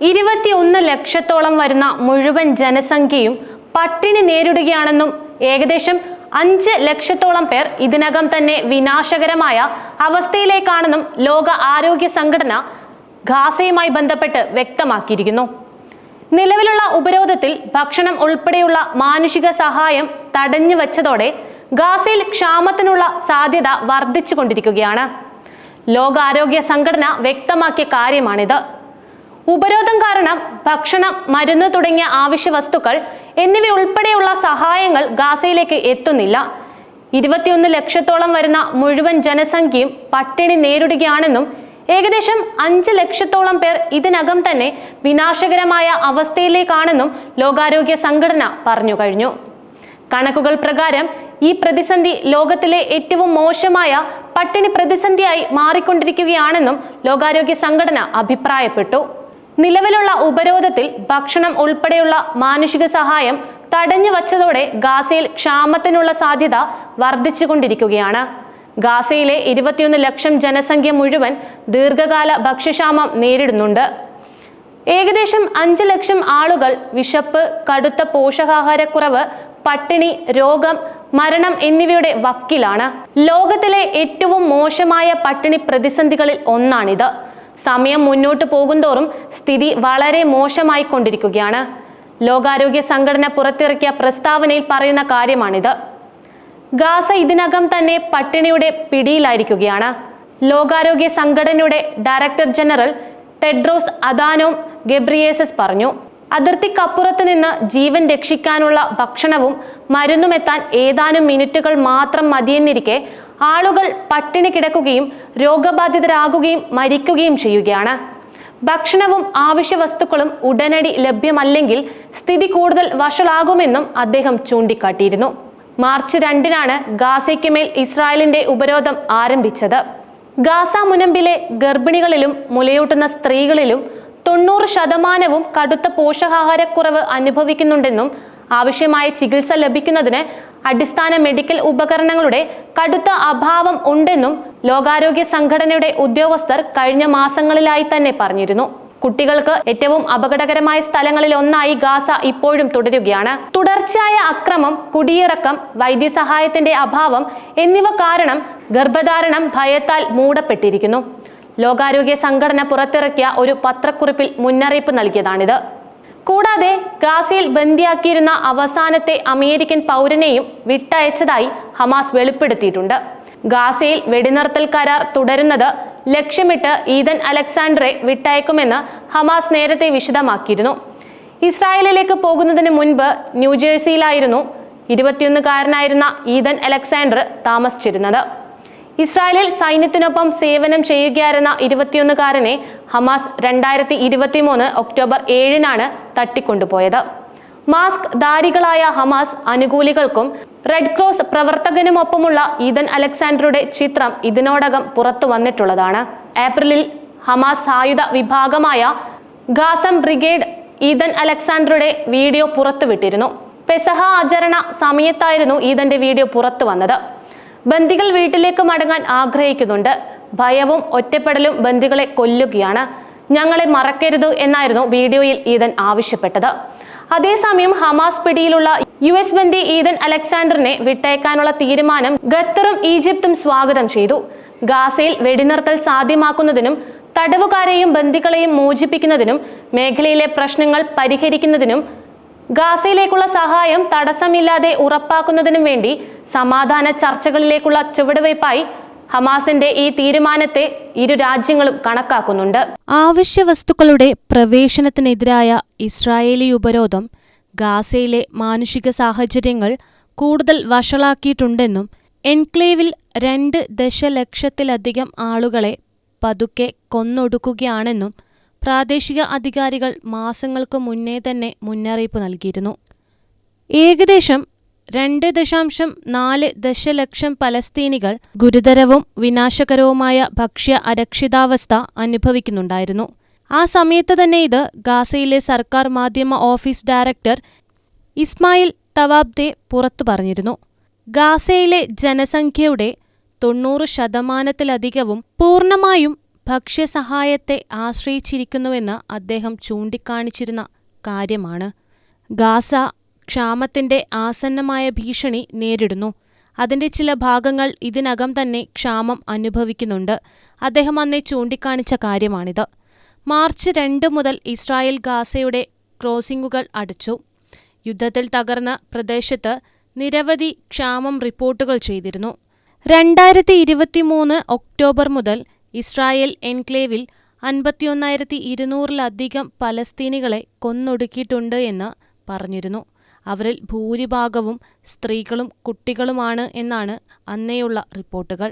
ഇരുപത്തിയൊന്ന് ലക്ഷത്തോളം വരുന്ന മുഴുവൻ ജനസംഖ്യയും പട്ടിണി നേരിടുകയാണെന്നും ഏകദേശം അഞ്ച് ലക്ഷത്തോളം പേർ ഇതിനകം തന്നെ വിനാശകരമായ അവസ്ഥയിലേക്കാണെന്നും ലോക ആരോഗ്യ സംഘടന ഖാസയുമായി ബന്ധപ്പെട്ട് വ്യക്തമാക്കിയിരിക്കുന്നു. നിലവിലുള്ള ഉപരോധത്തിൽ ഭക്ഷണം ഉൾപ്പെടെയുള്ള മാനുഷിക സഹായം തടഞ്ഞു വച്ചതോടെ ഗാസയിൽ ക്ഷാമത്തിനുള്ള സാധ്യത വർദ്ധിച്ചുകൊണ്ടിരിക്കുകയാണ്. ലോകാരോഗ്യ സംഘടന വ്യക്തമാക്കിയ കാര്യമാണിത്. ഉപരോധം കാരണം ഭക്ഷണം മരുന്ന് തുടങ്ങിയ ആവശ്യ വസ്തുക്കൾ എന്നിവയുൾപ്പെടെയുള്ള സഹായങ്ങൾ ഗാസയിലേക്ക് എത്തുന്നില്ല. ഇരുപത്തിയൊന്ന് ലക്ഷത്തോളം വരുന്ന മുഴുവൻ ജനസംഖ്യയും പട്ടിണി നേരിടുകയാണെന്നും ഏകദേശം അഞ്ച് ലക്ഷത്തോളം പേർ ഇതിനകം തന്നെ വിനാശകരമായ അവസ്ഥയിലേക്കാണെന്നും ലോകാരോഗ്യ സംഘടന പറഞ്ഞു കഴിഞ്ഞു. കണക്കുകൾ പ്രകാരം ഈ പ്രതിസന്ധി ലോകത്തിലെ ഏറ്റവും മോശമായ പട്ടിണി പ്രതിസന്ധിയായി മാറിക്കൊണ്ടിരിക്കുകയാണെന്നും ലോകാരോഗ്യ സംഘടന അഭിപ്രായപ്പെട്ടു. നിലവിലുള്ള ഉപരോധത്തിൽ ഭക്ഷണം ഉൾപ്പെടെയുള്ള മാനുഷിക സഹായം തടഞ്ഞു വച്ചതോടെ ഗാസയിൽ ക്ഷാമത്തിനുള്ള സാധ്യത വർദ്ധിച്ചുകൊണ്ടിരിക്കുകയാണ്. ഗാസയിലെ ഇരുപത്തിയൊന്ന് ലക്ഷം ജനസംഖ്യ മുഴുവൻ ദീർഘകാല ഭക്ഷ്യക്ഷാമം നേരിടുന്നുണ്ട്. ഏകദേശം അഞ്ച് ലക്ഷം ആളുകൾ വിശപ്പ് കടുത്ത പോഷകാഹാരക്കുറവ് പട്ടിണി രോഗം മരണം എന്നിവയുടെ വക്കിലാണ്. ലോകത്തിലെ ഏറ്റവും മോശമായ പട്ടിണി പ്രതിസന്ധികളിൽ ഒന്നാണിത്. സമയം മുന്നോട്ട് പോകുന്തോറും സ്ഥിതി വളരെ മോശമായി കൊണ്ടിരിക്കുകയാണ് ലോകാരോഗ്യ സംഘടന പുറത്തിറക്കിയ പ്രസ്താവനയിൽ പറയുന്ന കാര്യമാണിത്. ഗാസ ഇതിനകം തന്നെ പട്ടിണിയുടെ പിടിയിലായിരിക്കുകയാണ്. ലോകാരോഗ്യ സംഘടനയുടെ director general Tedros Adhanom Ghebreyesus പറഞ്ഞു അതിർത്തിക്കപ്പുറത്ത് നിന്ന് ജീവൻ രക്ഷിക്കാനുള്ള ഭക്ഷണവും മരുന്നുമെത്താൻ ഏതാനും മിനിറ്റുകൾ മാത്രം മതിയെന്നിരിക്കെ ആളുകൾ പട്ടിണി കിടക്കുകയും രോഗബാധിതരാകുകയും മരിക്കുകയും ചെയ്യുകയാണ്. ഭക്ഷണവും ആവശ്യ വസ്തുക്കളും ഉടനടി ലഭ്യമല്ലെങ്കിൽ സ്ഥിതി കൂടുതൽ വഷളാകുമെന്നും അദ്ദേഹം ചൂണ്ടിക്കാട്ടിയിരുന്നു. മാർച്ച് രണ്ടിനാണ് ഗാസയ്ക്ക് മേൽ ഇസ്രായേലിന്റെ ഉപരോധം ആരംഭിച്ചത്. ഗാസ മുനമ്പിലെ ഗർഭിണികളിലും മുലയൂട്ടുന്ന സ്ത്രീകളിലും തൊണ്ണൂറ് ശതമാനവും കടുത്ത പോഷകാഹാരക്കുറവ് അനുഭവിക്കുന്നുണ്ടെന്നും ആവശ്യമായ ചികിത്സ ലഭിക്കുന്നതിന് അടിസ്ഥാന മെഡിക്കൽ ഉപകരണങ്ങളുടെ കടുത്ത അഭാവം ഉണ്ടെന്നും ലോകാരോഗ്യ സംഘടനയുടെ ഉദ്യോഗസ്ഥർ കഴിഞ്ഞ മാസങ്ങളിലായി തന്നെ പറഞ്ഞിരുന്നു. കുട്ടികൾക്ക് ഏറ്റവും അപകടകരമായ സ്ഥലങ്ങളിൽ ഒന്നായി ഗാസ ഇപ്പോഴും തുടരുകയാണ്. തുടർച്ചയായ അക്രമം കുടിയിറക്കം വൈദ്യസഹായത്തിന്റെ അഭാവം എന്നിവ കാരണം ഗർഭധാരണം ഭയത്താൽ മൂടപ്പെട്ടിരിക്കുന്നു. ലോകാരോഗ്യ സംഘടന പുറത്തിറക്കിയ ഒരു പത്രക്കുറിപ്പിൽ മുന്നറിയിപ്പ് നൽകിയതാണിത്. കൂടാതെ ഗാസയിൽ ബന്ദിയാക്കിയിരുന്ന അവസാനത്തെ അമേരിക്കൻ പൗരനെയും വിട്ടയച്ചതായി ഹമാസ് വെളിപ്പെടുത്തിയിട്ടുണ്ട്. ഗാസയിൽ വെടിനിർത്തൽ കരാർ തുടരുന്നത് ലക്ഷ്യമിട്ട് ഈദൻ അലക്സാണ്ടറെ വിട്ടയക്കുമെന്ന് ഹമാസ് നേരത്തെ വിശദമാക്കിയിരുന്നു. ഇസ്രായേലിലേക്ക് പോകുന്നതിന് മുൻപ് ന്യൂജേഴ്സിയിലായിരുന്നു ഇരുപത്തിയൊന്നുകാരനായിരുന്ന ഈദൻ അലക്സാണ്ടർ താമസിച്ചിരുന്നത്. ഇസ്രായേലിൽ സൈന്യത്തിനൊപ്പം സേവനം ചെയ്യുകയായിരുന്ന ഇരുപത്തിയൊന്നുകാരനെ ഹമാസ് രണ്ടായിരത്തി ഇരുപത്തി മൂന്ന് ഒക്ടോബർ ഏഴിനാണ് തട്ടിക്കൊണ്ടുപോയത്. മാസ്ക് ധാരികളായ ഹമാസ് അനുകൂലികൾക്കും റെഡ് ക്രോസ് പ്രവർത്തകനുമൊപ്പമുള്ള ഈദൻ അലക്സാണ്ടറുടെ ചിത്രം ഇതിനോടകം പുറത്തു വന്നിട്ടുള്ളതാണ്. ഏപ്രിലിൽ ഹമാസ് സായുധ വിഭാഗമായ ഗാസം ബ്രിഗേഡ് ഈദൻ അലക്സാണ്ടറുടെ വീഡിയോ പുറത്തുവിട്ടിരുന്നു. പെസഹ ആചരണ സമയത്തായിരുന്നു ഈദന്റെ വീഡിയോ പുറത്തു വന്നത്. ബന്ദികൾ വീട്ടിലേക്ക് മടങ്ങാൻ ആഗ്രഹിക്കുന്നുണ്ട്. ഭയവും ഒറ്റപ്പെടലും ബന്ദികളെ കൊല്ലുകയാണ്. ഞങ്ങളെ മറക്കരുത് എന്നായിരുന്നു വീഡിയോയിൽ ഈദൻ ആവശ്യപ്പെട്ടത്. അതേസമയം ഹമാസ് പിടിയിലുള്ള യു എസ് ബന്ദി ഈദൻ അലക്സാണ്ടറിനെ വിട്ടയക്കാനുള്ള തീരുമാനം ഖത്തറും ഈജിപ്തും സ്വാഗതം ചെയ്തു. ഗാസയിൽ വെടിനിർത്തൽ സാധ്യമാക്കുന്നതിനും തടവുകാരെയും ബന്ദികളെയും മോചിപ്പിക്കുന്നതിനും മേഖലയിലെ പ്രശ്നങ്ങൾ പരിഹരിക്കുന്നതിനും ഗാസയിലേക്കുള്ള സഹായം തടസ്സമില്ലാതെ ഉറപ്പാക്കുന്നതിനും വേണ്ടി സമാധാന ചർച്ചകളിലേക്കുള്ള ചുവടുവയ്പായി ഹമാസിന്റെ ഈ തീരുമാനത്തെ ഇരു രാജ്യങ്ങളും കണക്കാക്കുന്നുണ്ട്. ആവശ്യ വസ്തുക്കളുടെ പ്രവേശനത്തിനെതിരായ ഇസ്രായേലി ഉപരോധം ഗാസയിലെ മാനുഷിക സാഹചര്യങ്ങൾ കൂടുതൽ വഷളാക്കിയിട്ടുണ്ടെന്നും എൻക്ലേവിൽ രണ്ട് ദശലക്ഷത്തിലധികം ആളുകളെ പതുക്കെ കൊന്നൊടുക്കുകയാണെന്നും പ്രാദേശിക അധികാരികൾ മാസങ്ങൾക്ക് മുന്നേ തന്നെ മുന്നറിയിപ്പ് നൽകിയിരുന്നു. ഏകദേശം രണ്ട് ദശാംശം നാല് ദശലക്ഷം പലസ്തീനികൾ ഗുരുതരവും വിനാശകരവുമായ ഭക്ഷ്യ അരക്ഷിതാവസ്ഥ അനുഭവിക്കുന്നുണ്ടായിരുന്നു. ആ സമയത്ത് തന്നെ ഇത് ഗാസയിലെ സർക്കാർ മാധ്യമ ഓഫീസ് ഡയറക്ടർ ഇസ്മായിൽ തവാബ്ദെ പുറത്തു പറഞ്ഞിരുന്നു. ഗാസയിലെ ജനസംഖ്യയുടെ തൊണ്ണൂറ് ശതമാനത്തിലധികവും പൂർണമായും ഭക്ഷ്യസഹായത്തെ ആശ്രയിച്ചിരിക്കുന്നുവെന്ന് അദ്ദേഹം ചൂണ്ടിക്കാണിച്ചിരുന്ന കാര്യമാണ്. ഗാസ ക്ഷാമത്തിന്റെ ആസന്നമായ ഭീഷണി നേരിടുന്നു. അതിന്റെ ചില ഭാഗങ്ങൾ ഇതിനകം തന്നെ ക്ഷാമം അനുഭവിക്കുന്നുണ്ട്. അദ്ദേഹം അന്നേ ചൂണ്ടിക്കാണിച്ച കാര്യമാണിത്. മാർച്ച് രണ്ട് മുതൽ ഇസ്രായേൽ ഗാസയുടെ ക്രോസിംഗുകൾ അടച്ചു. യുദ്ധത്തിൽ തകർന്ന പ്രദേശത്ത് നിരവധി ക്ഷാമം റിപ്പോർട്ടുകൾ ചെയ്തിരുന്നു. രണ്ടായിരത്തി ഇരുപത്തിമൂന്ന് ഒക്ടോബർ മുതൽ ഇസ്രായേൽ എൻക്ലേവിൽ അൻപത്തിയൊന്നായിരത്തി ഇരുന്നൂറിലധികം പലസ്തീനികളെ കൊന്നൊടുക്കിയിട്ടുണ്ട് എന്ന് പറഞ്ഞിരുന്നു. അവരിൽ ഭൂരിഭാഗവും സ്ത്രീകളും കുട്ടികളുമാണ് എന്നാണ് അന്നേയുള്ള റിപ്പോർട്ടുകൾ.